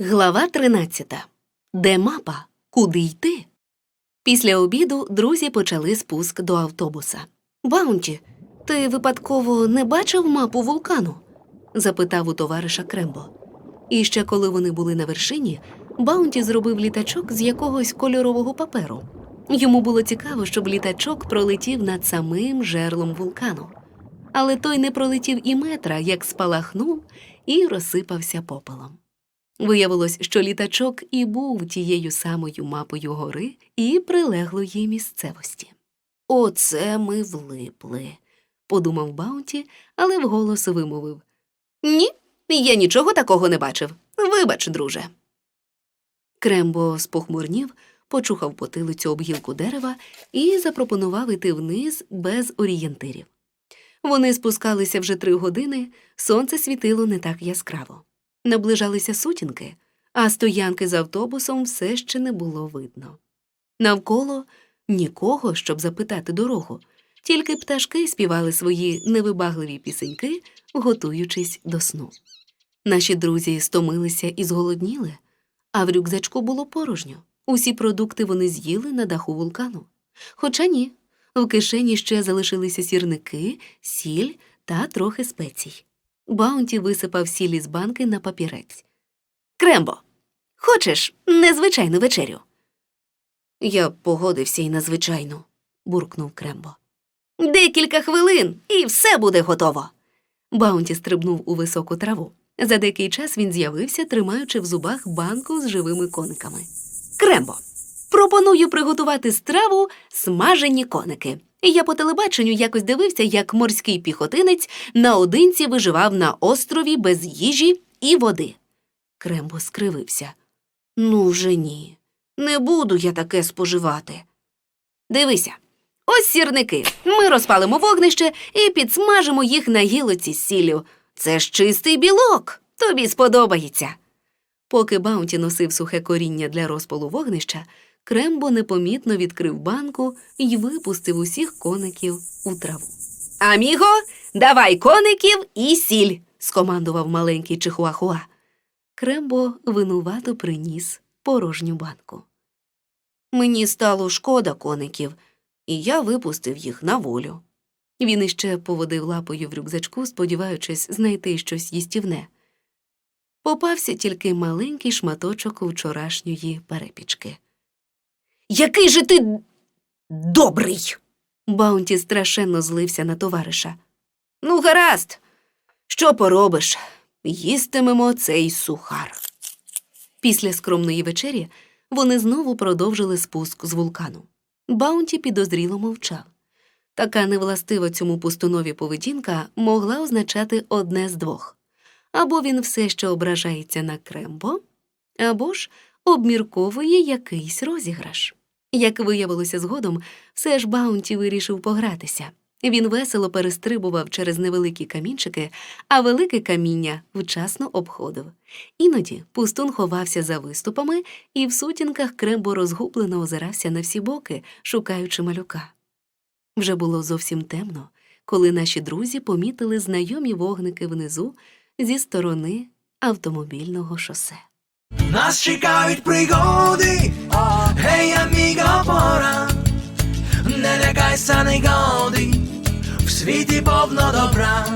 Глава 13. Де мапа? Куди йти? Після обіду друзі почали спуск до автобуса. Баунті, ти випадково не бачив мапу вулкану? запитав у товариша Крембо. І ще коли вони були на вершині, Баунті зробив літачок з якогось кольорового паперу. Йому було цікаво, щоб літачок пролетів над самим жерлом вулкану. Але той не пролетів і метра, як спалахнув і розсипався попелом. Виявилось, що літачок і був тією самою мапою гори і прилеглої місцевості. Оце ми влипли, подумав Баунті, але вголос вимовив. Ні, я нічого такого не бачив. Вибач, друже. Крембо спохмурнів, почухав потилицю об гілку дерева і запропонував іти вниз без орієнтирів. Вони спускалися вже три години, сонце світило не так яскраво. Наближалися сутінки, а стоянки з автобусом все ще не було видно. Навколо нікого, щоб запитати дорогу, тільки пташки співали свої невибагливі пісеньки, готуючись до сну. Наші друзі стомилися і зголодніли, а в рюкзачку було порожньо. Усі продукти вони з'їли на даху вулкану. Хоча ні, в кишені ще залишилися сірники, сіль та трохи спецій. Баунті висипав сіль із банки на папірець. Крембо, хочеш незвичайну вечерю? Я погодився й на звичайну, буркнув Крембо. Декілька хвилин, і все буде готово. Баунті стрибнув у високу траву. За деякий час він з'явився, тримаючи в зубах банку з живими кониками. Крембо, пропоную приготувати страву смажені коники. Я по телебаченню якось дивився, як морський піхотинець наодинці виживав на острові без їжі і води. Крембо скривився. Ну вже ні. Не буду я таке споживати. Дивися, ось сірники. Ми розпалимо вогнище і підсмажимо їх на гілоці з сіллю. Це ж чистий білок. Тобі сподобається. Поки Баунті носив сухе коріння для розпалу вогнища, Крембо непомітно відкрив банку і випустив усіх коників у траву. Аміго, давай коників і сіль, скомандував маленький чихуахуа. Крембо винувато приніс порожню банку. Мені стало шкода коників, і я випустив їх на волю. Він іще поводив лапою в рюкзачку, сподіваючись знайти щось їстівне. Попався тільки маленький шматочок вчорашньої перепічки. Який же ти добрий. Баунті страшенно злився на товариша. Ну, гаразд, що поробиш? Їстимемо цей сухар. Після скромної вечері вони знову продовжили спуск з вулкану. Баунті підозріло мовчав. Така невластива цьому пустунові поведінка могла означати одне з двох або він все ще ображається на Крембо, або ж обмірковує якийсь розіграш. Як виявилося згодом, все ж Баунті вирішив погратися. Він весело перестрибував через невеликі камінчики, а велике каміння вчасно обходив. Іноді пустун ховався за виступами, і в сутінках Крембо розгублено озирався на всі боки, шукаючи малюка. Вже було зовсім темно, коли наші друзі помітили знайомі вогники внизу зі сторони автомобільного шосе. Нас чекають пригоди, гей, аміго, пора, не лякайся негоди, в світі повно добра,